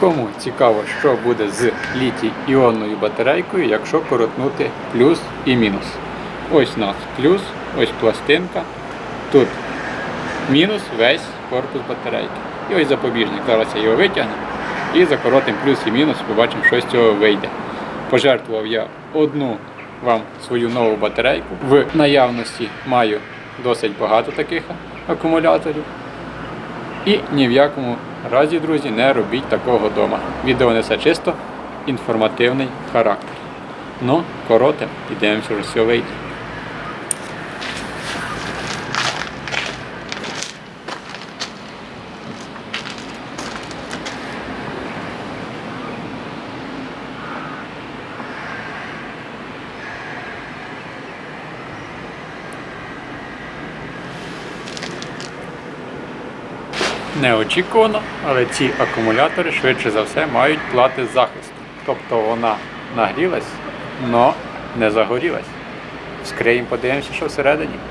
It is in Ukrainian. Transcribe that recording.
Кому цікаво, що буде з літій іонною батарейкою, якщо коротнути плюс і мінус. Ось у нас плюс, ось пластинка. Тут мінус весь корпус батарейки. І ось запобіжник. Зараз я його витягну і закоротимо плюс і мінус, побачимо, що з цього вийде. Пожертвував я одну вам свою нову батарейку. В наявності маю досить багато таких акумуляторів. І ні в якому разі, друзі, не робіть такого вдома. Відео несе чисто інформативний характер. Ну, коротим ідемо, що все. Неочікувано, але ці акумулятори швидше за все мають плати захисту. Тобто вона нагрілась, але не загорілась. Скриємо, подивимося, що всередині.